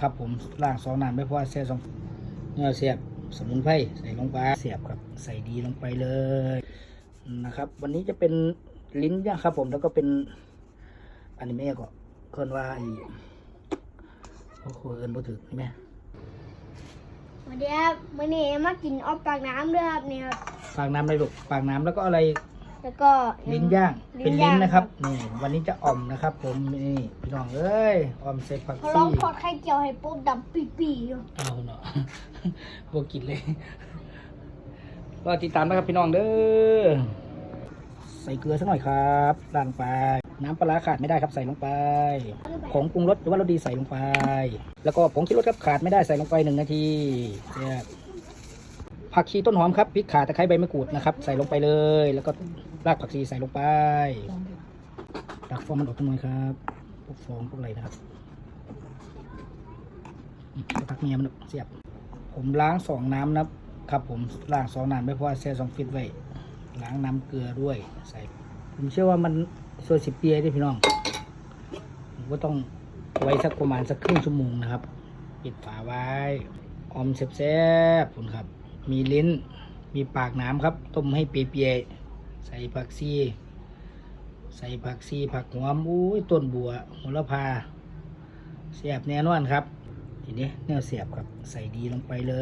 ครับผมล่างสองน้ำไม่พอแช่สองเนื้อเสียบสมุนไพรใส่ลงไปเสียบครับใส่ดีลงไปเลยนะครับ วันนี้จะเป็นลิ้นย่างครับ ผมแล้วก็เป็นอนิเมะก็เคินว่าไอ้โอ้โหเอินบ่ถึกนี่แม่สวัสดีครับวันนี้มากินออฟปากน้ำด้วยครับเนี่ยครับปากน้ำอะไรลูกปากน้ำแล้วก็อะไร แล้วก็ลิ้นย่างลิ้เป็นนลิ้นย่างนะครับ นี่ วันนี้จะอ่อมนะครับ ผม นี่พี่น้องเอ้ยอ่อมใส่ผักเขาลอซี่งทอดไข่เจียวให้ปุ๊บดำปีปีๆอยู่เอาเนาะบวกินเลย ก็ติดตามนะครับพี่น้องเด้อ ใส่เกลือสักหน่อยครับล้างไป น้ำปลาร้าขาดไม่ได้ครับใส่ลงไปผงปรุงรสหรือว่ารสดีใส่ลงไป แล้วก็ผงชูรสครับขาดไม่ได้ใส่ลงไปหนึ่งนาทีเนี่ย ผักชีต้นหอมครับพริกข่าตะไคร้ใบมะกรูดนะครับ ใส่ลงไปเลย แล้วก็รากผักชีใส่ลงไปตักฟองมันออกทั้งหมดครับพวกฟองพวกอะไรนะครับพักเมียมันเสียบ ผมล้างสองน้ำนะครับ ผมล้างสองน้ำไม่พอแช่สองฟิตไว้ล้างน้ำเกลือด้วยใส่ ผมเชื่อว่ามันช่วยสิบเปียได้พี่น้องผมก็ต้องไว้สักประมาณสักครึ่งชั่วโมงนะครับ ปิดฝาไว้ออมแซ่บๆผมครับ มีลิ้น มีปากน้ำครับ ต้มให้เปียๆใส่ผักซีใส่ผักซีผักหอมอุ้ยต้นบัวโหระพาแซ่บแน่นอนครับทีนี้แนวเสียบครับ ใส่ดีลงไปเล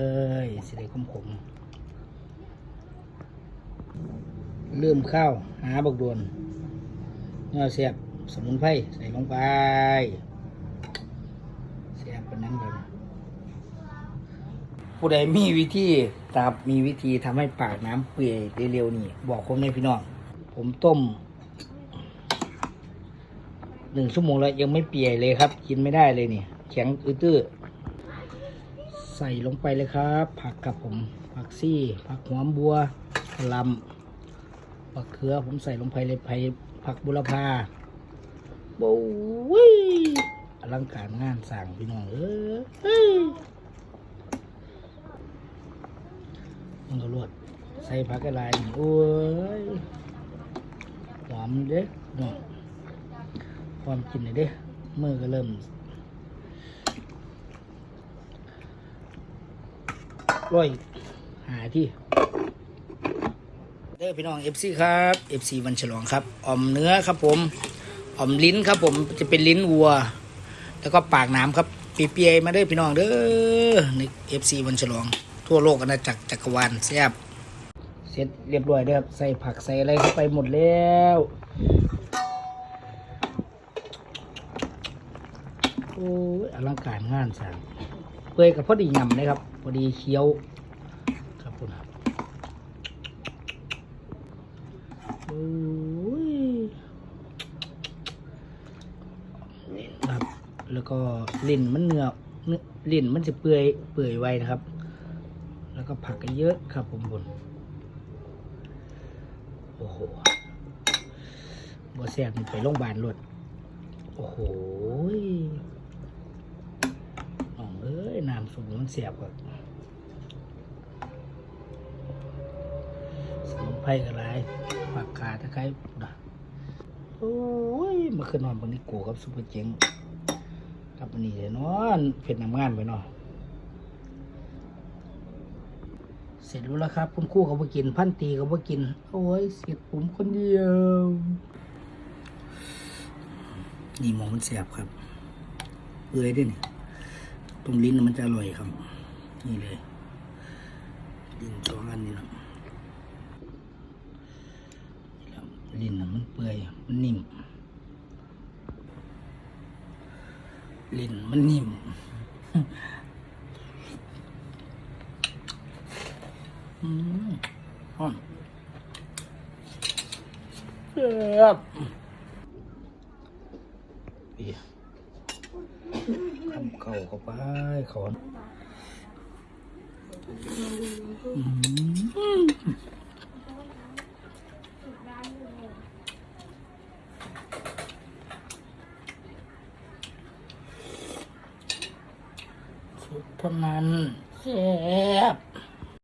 ยสิได้คมขมๆเริ่มเข้าหาบักดวนแนวเสียบสมุนไพรใส่ลงไปเสียบเป็นนั้นเลย ผู้ใดมีวิธีตามมีวิธีทำให้ปากน้ำเปื่อยได้เร็วนี่ บอกผมเลยพี่น้อง ผมต้มหนึ่งชั่วโมงแล้วยังไม่เปียเลยครับ กินไม่ได้เลยนี่แข็งอื้อๆใส่ลงไปเลยครับ ผักกับผม ผักซี่ ผักหอมบัวกะลำผักเขือผมใส่ลงไปเลยไผ่ผักบุรพาโบ้ยอลังการงานสั่งพี่น้องเออย มันก็รวดใส่ผักกระไรโอ้ยหอมเด้เนาะความกินเลยเด้มือก็เริ่มร้อยหาที่เด้อพี่น้อง FC ครับ FC วันฉลองครับอ่อมเนื้อครับผมอ่อมลิ้นครับผมจะเป็นลิ้นวัว แล้วก็ปากน้ำครับปีเปียมาเด้อพี่น้องเด้อใน FC วันฉลอง ทั่วโลกอาณาจักรจักรวาลแซ่บเสร็จเรียบร้อยเด้อครับใส่ผักใส่อะไรเข้าไปหมดแล้วโอ้ยอลังการงานสั่งเปื่อยกับพอดียำเลยครับพอดีเคี้ยวครับคุณครับโอ้ยนี่ครับแล้วก็ลิ้นมันเนื้อเนื้อลิ้นมันจะเปื่อยเปื่อยไวนะครับ ก็ผักก็เยอะครับผมบนโอ้โหบัวแซ่บนี่ไปโรงพยาบาลรวดโอ้โหน้องเอ้ยน้ำสูงมันเสียบกว่าสมุนไพรกระไรผักขาตะไคร้นะโอ้ยมาขึ้นนอนบนนี้กูกับซุปเปอร์เจ๋งกับอันนี้เลยนอนเผ็ดน้ำงานไปเนาะ เสร็จแล้วครับ คุณคู่เขาไปกิน พันตีเขาไปกิน โอ้ยเสียดผมคนเดียว นี่มองมันเสียบครับ เปื่อยด้วยนี่ตรงลิ้นนะมันจะอร่อยครับ นี่เลยลิ้นสองอันนี้นะลิ้นนะมันเปื่อยมันนิ่มลิ้นมันนิ่ม อืมหอมเสียบเอียทำเข่าเข้าไปเขาอืมสุดเท่านั้นแซ่